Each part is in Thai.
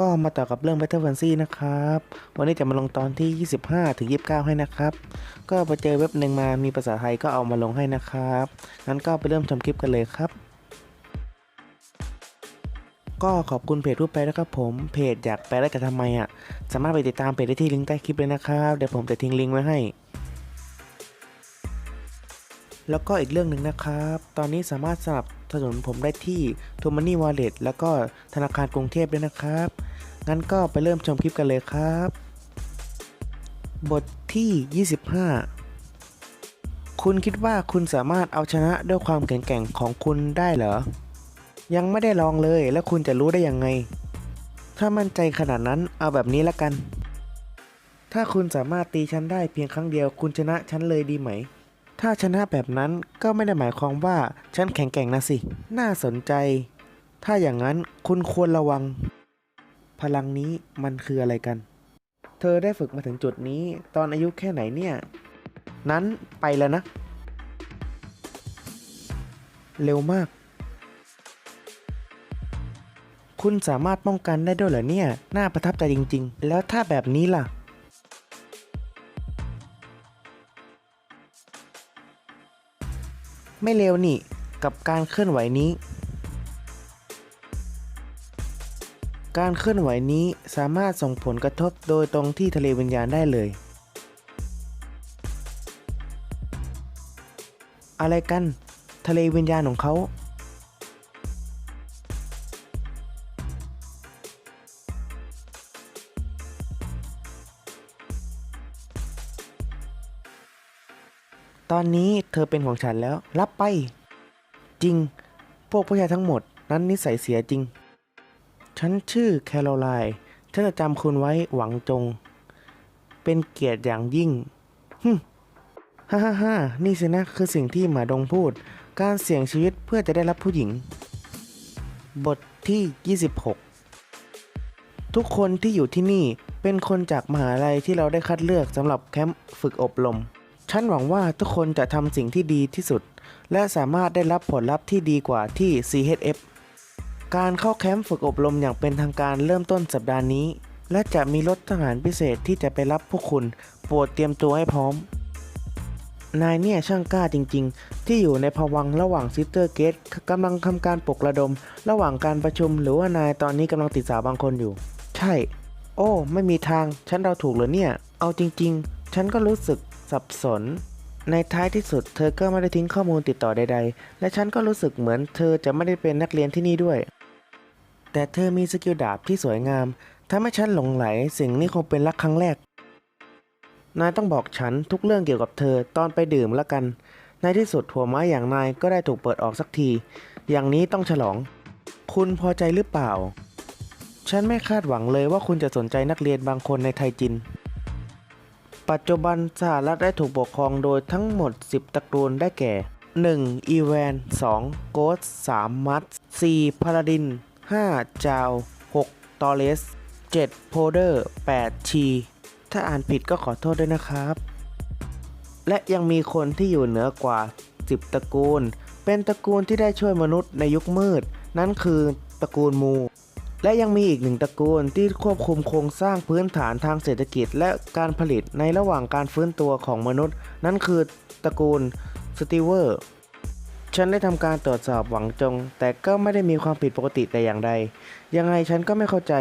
ก็มาต่อกับเรื่อง Battle Fantasy นะครับ วันนี้จะมาลงตอนที่ 25 ถึง 29 ให้นะครับ ก็ไปเจอเว็บหนึ่งมามีภาษาไทยก็เอามาลงให้นะครับ งั้นก็ไปเริ่มชมคลิปกันเลยครับ ก็ขอบคุณเพจรูปแปลนะครับผม เพจอยากแปลได้กันทำไมอะ สามารถไปติดตามเพจได้ที่ลิงก์ใต้คลิปเลยนะครับ เดี๋ยวผมจะทิ้งลิงก์ไว้ให้แล้วก็อีกเรื่องหนึ่งนะครับ ตอนนี้สามารถสนับสนุนผมได้ที่ t o m o n e y Wallet แล้วก็ธนาคารกรุงเทพด้วยนะครับ งั้นก็ไปเริ่มชมคลิปกันเลยครับ บทที่ 25 คุณคิดว่าคุณสามารถเอาชนะด้วยความแข็งแกร่งของคุณได้เหรอ ยังไม่ได้ลองเลยแล้วคุณจะรู้ได้ยังไง ถ้ามั่นใจขนาดนั้นเอาแบบนี้ละกัน ถ้าคุณสามารถตีฉันได้เพียงครั้งเดียว คุณชนะฉันเลยดีไหมถ้าชนะแบบนั้นก็ไม่ได้หมายความว่าฉันแข็งแกร่งนะสิ น่าสนใจ ถ้าอย่างนั้นคุณควรระวัง พลังนี้มันคืออะไรกัน เธอได้ฝึกมาถึงจุดนี้ตอนอายุแค่ไหนเนี่ย นั้นไปแล้วนะ เร็วมาก คุณสามารถป้องกันได้ด้วยเหรอเนี่ย น่าประทับใจจริง ๆ แล้วถ้าแบบนี้ล่ะไม่เร็วนี่ กับการเคลื่อนไหวนี้ การเคลื่อนไหวนี้สามารถส่งผลกระทบโดยตรงที่ทะเลวิญญาณได้เลย อะไรกัน ทะเลวิญญาณของเขาตอนนี้เธอเป็นของฉันแล้ว รับไป จริง พวกผู้ชายทั้งหมด นั้นนิสัยเสียจริง ฉันชื่อแคโรไลน์ฉันจะจำคุณไว้หวังจง เป็นเกียรติอย่างยิ่งฮึฮ่าฮ่าฮ่านี่สินะคือสิ่งที่หมาดงพูด การเสี่ยงชีวิตเพื่อจะได้รับผู้หญิง บทที่ 26 ทุกคนที่อยู่ที่นี่เป็นคนจากมหาลัยที่เราได้คัดเลือกสำหรับแคมป์ฝึกอบรม ฉันหวังว่าทุกคนจะทำสิ่งที่ดีที่สุด และสามารถได้รับผลลัพธ์ที่ดีกว่าที่ CHF การเข้าแคมป์ฝึกอบรมอย่างเป็นทางการเริ่มต้นสัปดาห์นี้ และจะมีรถทหารพิเศษที่จะไปรับพวกคุณ โปรดเตรียมตัวให้พร้อม นายเนี่ยช่างกล้าจริง ๆ ที่อยู่ในภวังระหว่างซิสเตอร์เกตกำลังทำการปลุกระดม ระหว่างการประชุมหรือว่านายตอนนี้กำลังติดสาวบางคนอยู่ ใช่ โอ้ ไม่มีทาง ฉันเราถูกเหรอเนี่ย เอาจริง ๆ ฉันก็รู้สึกสับสนในท้ายที่สุดเธอก็ไม่ได้ทิ้งข้อมูลติดต่อใด ๆ และฉันก็รู้สึกเหมือนเธอจะไม่ได้เป็นนักเรียนที่นี่ด้วย แต่เธอมีสกิลดาบที่สวยงามทำให้ฉันหลงไหลสิ่งนี้คงเป็นรักครั้งแรก นายต้องบอกฉันทุกเรื่องเกี่ยวกับเธอตอนไปดื่มละกัน ในที่สุดหัวไม้อย่างนายก็ได้ถูกเปิดออกสักที อย่างนี้ต้องฉลอง คุณพอใจหรือเปล่า ฉันไม่คาดหวังเลยว่าคุณจะสนใจนักเรียนบางคนในไทจิน ปัจจุบันสหรัฐได้ถูกปกครองโดยทั้งหมด 10 ตระกูลได้แก่ 1. อีแวน 2. โกส 3 มัต 4. พาราดิน 5. จาว 6. ตอเลส 7. โพเดอร์ 8. ชี ถ้าอ่านผิดก็ขอโทษด้วยนะครับ และยังมีคนที่อยู่เหนือกว่า 10 ตระกูล เป็นตระกูลที่ได้ช่วยมนุษย์ในยุคมืด นั่นคือตระกูลมู และยังมีอีกหนึ่งตระกูลที่ควบคุมโครงสร้างพื้นฐานทางเศรษฐกิจ และการผลิตในระหว่างการฟื้นตัวของมนุษย์ นั่นคือตระกูลสติเวอร์ ฉันได้ทำการตรวจสอบหวังจง แต่ก็ไม่ได้มีความผิดปกติแต่อย่างใด ยังไงฉันก็ไม่เข้าใจ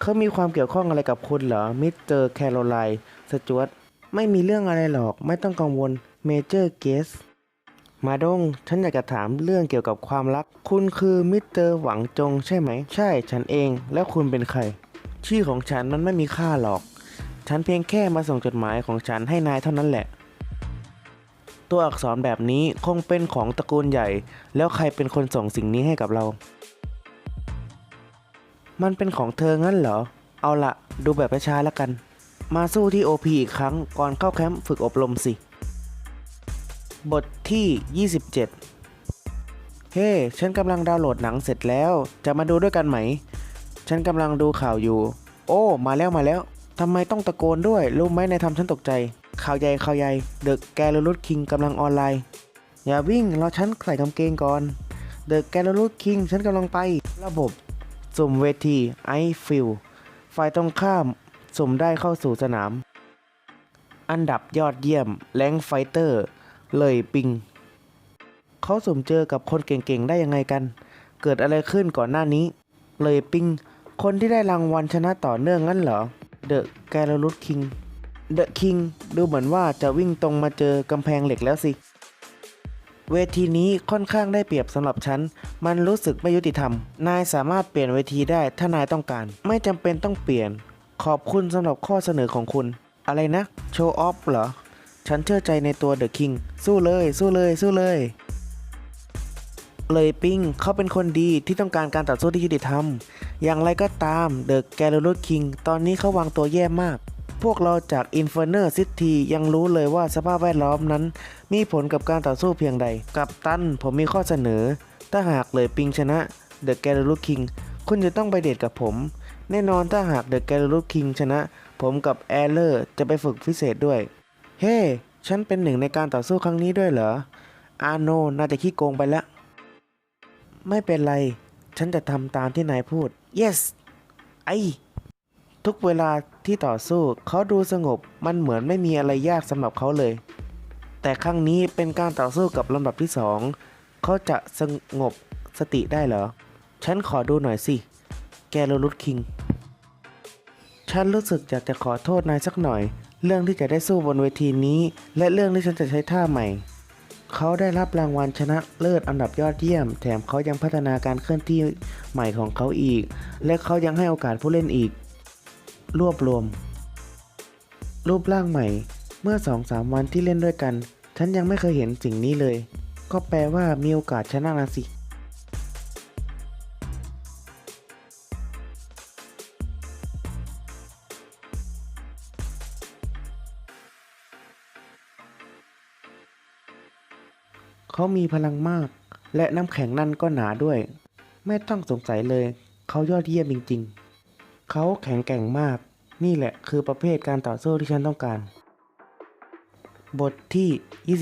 เขามีความเกี่ยวข้องอะไรกับคุณเหรอ มิสเตอร์แคโรไลน์สจวตไม่มีเรื่องอะไรหรอก ไม่ต้องกังวล เมเจอร์เกส มาดง ฉันอยากจะถามเรื่องเกี่ยวกับความรัก คุณคือมิสเตอร์หวังจงใช่ไหม ใช่ ฉันเอง แล้วคุณเป็นใคร ชื่อของฉันมันไม่มีค่าหรอก ฉันเพียงแค่มาส่งจดหมายของฉันให้นายเท่านั้นแหละ ตัวอักษรแบบนี้คงเป็นของตระกูลใหญ่ แล้วใครเป็นคนส่งสิ่งนี้ให้กับเรา มันเป็นของเธองั้นเหรอ เอาละดูแบบช้าๆแล้วกัน มาสู้ที่ OP อีกครั้งก่อนเข้าแคมป์ฝึกอบรมสิ บทที่ 27 เฮ้ฉันกำลังดาวน์โหลดหนังเสร็จแล้ว จะมาดูด้วยกันไหม ฉันกำลังดูข่าวอยู่ โอ้ มาแล้วมาแล้วทำไมต้องตะโกนด้วย รู้ไหมในายทำฉันตกใจ ข่าวใหญ่ข่าวใหญ่เดอะแกลลูดคิงกำลังออนไลน์ อย่าวิ่งรอฉันใส่กางเกงก่อนเดอะแกลลูดคิงฉันกำลังไป ระบบสุ่มเวทีไอฟิลฝ่ายตรงข้ามสุ่มได้เข้าสู่สนาม อันดับยอดเยี่ยมแรงไฟเตอร์ เลยปิง เขาสุ่มเจอกับคนเก่งๆ ได้ยังไงกัน เกิดอะไรขึ้นก่อนหน้านี้ เลยปิง คนที่ได้รางวัลชนะต่อเนื่องงั้นเหรอเดอะแกลลุดคิง เดอะคิงดูเหมือนว่าจะวิ่งตรงมาเจอกำแพงเหล็กแล้วสิ เวทีนี้ค่อนข้างได้เปรียบสำหรับฉัน มันรู้สึกไม่ยุติธรรม นายสามารถเปลี่ยนเวทีได้ถ้านายต้องการ ไม่จำเป็นต้องเปลี่ยน ขอบคุณสำหรับข้อเสนอของคุณ อะไรนะ โชว์ออฟเหรอ ฉันเชื่อใจในตัวเดอะคิงสู้เลย สู้เลย สู้เลย เลยปิงเขาเป็นคนดีที่ต้องการการต่อสู้ที่ยุติธรรม อย่างไรก็ตามเดอะแกลลูดคิงตอนนี้เขาวางตัวแย่มาก พวกเราจาก Inferno City ยังรู้เลยว่าสภาพแวดล้อมนั้น มีผลกับการต่อสู้เพียงใด กับตันผมมีข้อเสนอ ถ้าหากเลยปิงชนะเดอะแกลลูดคิงคุณจะต้องไปเดทกับผม แน่นอนถ้าหากเดอะแกลลูดคิงชนะ ผมกับแอลเลอร์จะไปฝึกพิเศษด้วย เฮ้ฉันเป็นหนึ่งในการต่อสู้ครั้งนี้ด้วยเหรอ อาโนน่าจะขี้โกงไปแล้ว ไม่เป็นไร ฉันจะทำตามที่นายพูด yes ไอ ทุกเวลาที่ต่อสู้เขาดูสงบมันเหมือนไม่มีอะไรยากสำหรับเขาเลย แต่ครั้งนี้เป็นการต่อสู้กับลำดับที่สองเขาจะสงบสติได้เหรอ ฉันขอดูหน่อยสิ แกโรลุดคิง ฉันรู้สึกอยากจะขอโทษนายสักหน่อย เรื่องที่จะได้สู้บนเวทีนี้ และเรื่องที่ฉันจะใช้ท่าใหม่ เขาได้รับรางวัลชนะเลิศอันดับยอดเยี่ยม แถมเขายังพัฒนาการเคลื่อนที่ใหม่ของเขาอีก และเขายังให้โอกาสผู้เล่นอีก รวบรวม รูปร่างใหม่ เมื่อสองสามวันที่เล่นด้วยกัน ฉันยังไม่เคยเห็นสิ่งนี้เลย ก็แปลว่ามีโอกาสชนะนะสิเขามีพลังมาก และน้ำแข็งนั่นก็หนาด้วย ไม่ต้องสงสัยเลย เขายอดเยี่ยมจริง ๆ เขาแข็งแกร่งมาก นี่แหละคือประเภทการต่อสู้ที่ฉันต้องการ บทที่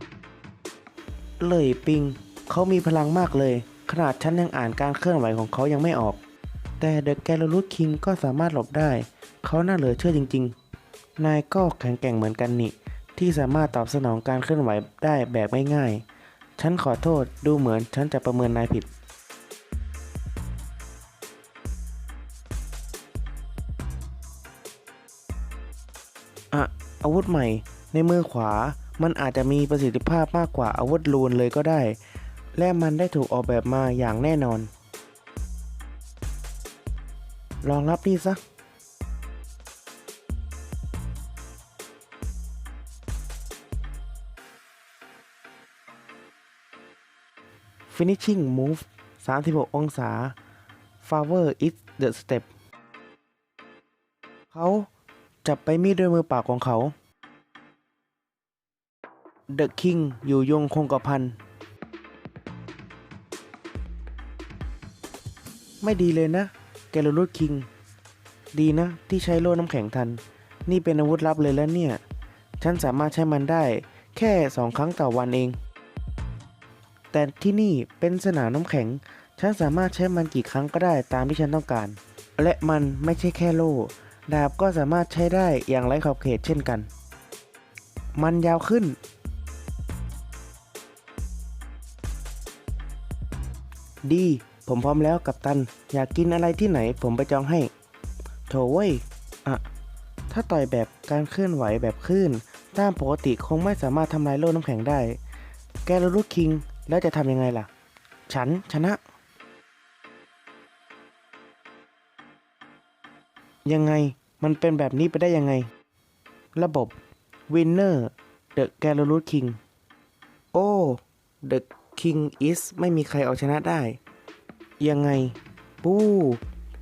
28 เลยปิง เขามีพลังมากเลย ขนาดฉันยังอ่านการเคลื่อนไหวของเขายังไม่ออก แต่เดอะแกลลูดคิงก็สามารถหลบได้ เขาน่าเหลือเชื่อจริง ๆ นายก็แข็งแกร่งเหมือนกันนี่ที่สามารถตอบสนองการเคลื่อนไหวได้แบบง่ายๆ ฉันขอโทษดูเหมือนฉันจะประเมินนายผิด อาวุธใหม่ ในมือขวา มันอาจจะมีประสิทธิภาพมากกว่าอาวุธลูนเลยก็ได้ และมันได้ถูกออกแบบมาอย่างแน่นอน ลองรับนี่ซะ finishing move 36 องศา favor is the step เขา จับไปมีดด้วยมือเปล่าของเขา The King อยู่ยงคงกระพัน ไม่ดีเลยนะ แกลลูดคิง ดีนะ ที่ใช้โล่น้ำแข็งทัน นี่เป็นอาวุธลับเลยแล้วเนี่ย ฉันสามารถใช้มันได้แค่สองครั้งต่อวันเอง แต่ที่นี่เป็นสนามน้ำแข็ง ฉันสามารถใช้มันกี่ครั้งก็ได้ตามที่ฉันต้องการ และมันไม่ใช่แค่โล่ ดาบก็สามารถใช้ได้อย่างไร้ขอบเขตเช่นกัน มันยาวขึ้น ดี ผมพร้อมแล้วกับตัน อยากกินอะไรที่ไหนผมไปจองให้ โถเว้ยอะถ้าต่อยแบบการเคลื่อนไหวแบบคลื่นตามปกติคงไม่สามารถทำลายโล่น้ำแข็งได้ แกรู้คิง แล้วจะทำยังไงล่ะ ฉันชนะ ยังไง มันเป็นแบบนี้ไปได้ยังไง ระบบ Winner The g a l l o King โอ้ The King is ไม่มีใครเอาชนะได้ ยังไง ปู้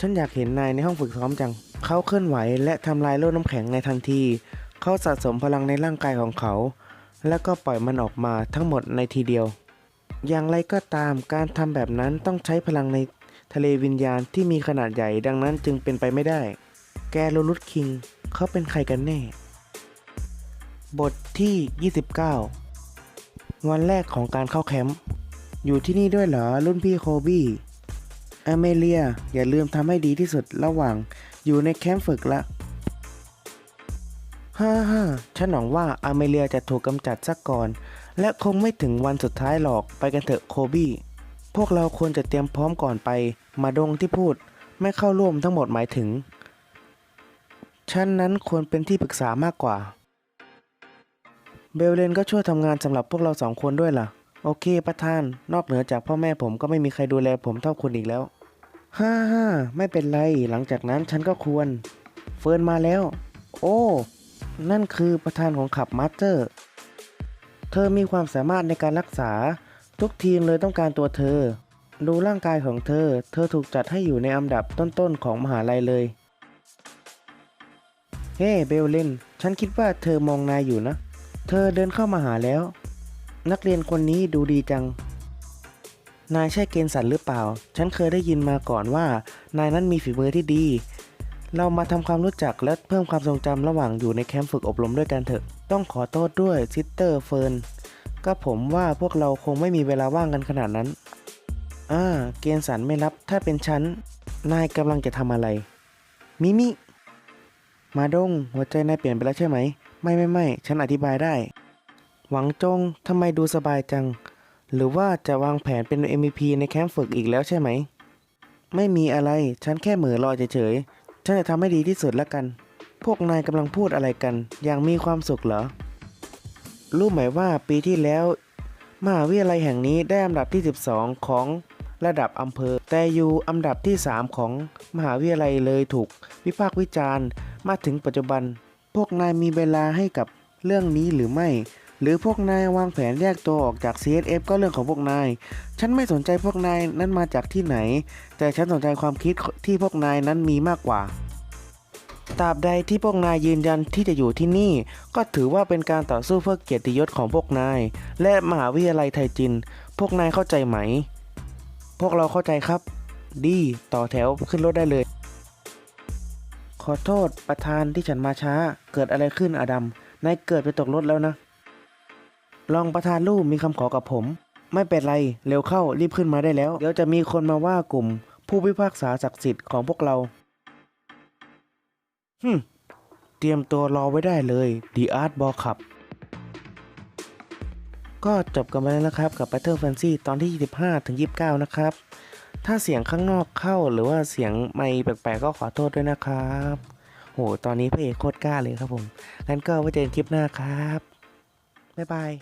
ฉันอยากเห็นนายในห้องฝึกซ้อมจัง เขาเคลื่อนไหวและทำลายโล่น้ำแข็งในทันที เขาสะสมพลังในร่างกายของเขา แล้วก็ปล่อยมันออกมาทั้งหมดในทีเดียว อย่างไรก็ตามการทำแบบนั้นต้องใช้พลังในทะเลวิญญาณที่มีขนาดใหญ่ดังนั้นจึงเป็นไปไม่ได้ แกโรลุดคิงเขาเป็นใครกันแน่ บทที่ 29 วันแรกของการเข้าแคมป์ อยู่ที่นี่ด้วยเหรอ รุ่นพี่โคบี้ อเมเลีย อย่าลืมทำให้ดีที่สุดระหว่างอยู่ในแคมป์ฝึกละ ฮ่าฮ่าฉันหวังว่าอเมเลียจะถูกกำจัดซะก่อน และคงไม่ถึงวันสุดท้ายหรอก ไปกันเถอะโคบี้ พวกเราควรจะเตรียมพร้อมก่อนไป มาดงที่พูด ไม่เข้าร่วมทั้งหมดหมายถึง ฉันนั้นควรเป็นที่ปรึกษามากกว่า เบลเลนก็ช่วยทำงานสำหรับพวกเราสองคนด้วยล่ะ โอเคประธาน นอกเหนือจากพ่อแม่ผมก็ไม่มีใครดูแลผมเท่าคุณอีกแล้ว ฮ่าฮ่าไม่เป็นไร หลังจากนั้นฉันก็ควร เฟิร์นมาแล้ว โอ้ นั่นคือประธานของขับมาสเตอร์ เธอมีความสามารถในการรักษา ทุกทีมเลยต้องการตัวเธอ ดูร่างกายของเธอ เธอถูกจัดให้อยู่ในอันดับต้นๆของมหาลัยเลย เฮ้ เบลเลน ฉันคิดว่าเธอมองนายอยู่นะ เธอเดินเข้ามาหาแล้ว นักเรียนคนนี้ดูดีจัง นายใช่เกณฑ์สันหรือเปล่า ฉันเคยได้ยินมาก่อนว่า นายนั้นมีฝีมือที่ดี เรามาทำความรู้จักและเพิ่มความทรงจำระหว่างอยู่ในแคมป์ฝึกอบรมด้วยกันเถอะ ต้องขอโทษด้วยซิสเตอร์เฟิร์น ก็ผมว่าพวกเราคงไม่มีเวลาว่างกันขนาดนั้น อ่า เกณฑ์สันไม่รับ ถ้าเป็นฉัน นายกำลังจะทำอะไร มิมิ มาดง หัวใจนายเปลี่ยนไปแล้วใช่ไหม ไม่ไม่ไม่ ฉันอธิบายได้ หวังจงทำไมดูสบายจัง หรือว่าจะวางแผนเป็น MVP ในแคมป์ฝึกอีกแล้วใช่ไหม ไม่มีอะไร ฉันแค่เหมือรอเฉยๆ ฉันจะทำให้ดีที่สุดแล้วกัน พวกนายกำลังพูดอะไรกัน อย่างมีความสุขเหรอ รู้ไหมว่าปีที่แล้ว มหาวิทยาลัยแห่งนี้ได้อันดับที่ 12 ของ ระดับอำเภอ แต่อยู่อันดับที่ 3 ของมหาวิทยาลัยเลยถูก วิพากษ์วิจารณ์มาถึงปัจจุบัน พวกนายมีเวลาให้กับเรื่องนี้หรือไม่ หรือพวกนายวางแผนแยกตัวออกจาก CSF ก็เรื่องของพวกนาย ฉันไม่สนใจพวกนายนั้นมาจากที่ไหน แต่ฉันสนใจความคิดที่พวกนายนั้นมีมากกว่าตราบใดที่พวกนายยืนยันที่จะอยู่ที่นี่ ก็ถือว่าเป็นการต่อสู้เพื่อเกียรติยศของพวกนาย และมหาวิทยาลัยไทยจิน พวกนายเข้าใจไหม พวกเราเข้าใจครับ ดีต่อแถวขึ้นรถได้เลย ขอโทษประธานที่ฉันมาช้า เกิดอะไรขึ้นอดัมนายเกิดไปตกรถแล้วนะรองประธานลูกมีคำขอกับผม ไม่เป็นไร เร็วเข้ารีบขึ้นมาได้แล้ว เดี๋ยวจะมีคนมาว่ากลุ่ม ผู้พิพากษาศักดิ์สิทธิ์ของพวกเราฮึเตรียมตัวรอไว้ได้เลย The Art Ball Cup ก็จบกันไปแล้วนะครับกับ Battle Fantasy ตอนที่ 25 ถึง 29 นะครับ ถ้าเสียงข้างนอกเข้าหรือว่าเสียงไม่แปลกๆ ก็ขอโทษด้วยนะครับ โห ตอนนี้พระเอกโคตรกล้าเลยครับผม งั้นก็ไว้เจอกันคลิปหน้าครับ บ๊ายบาย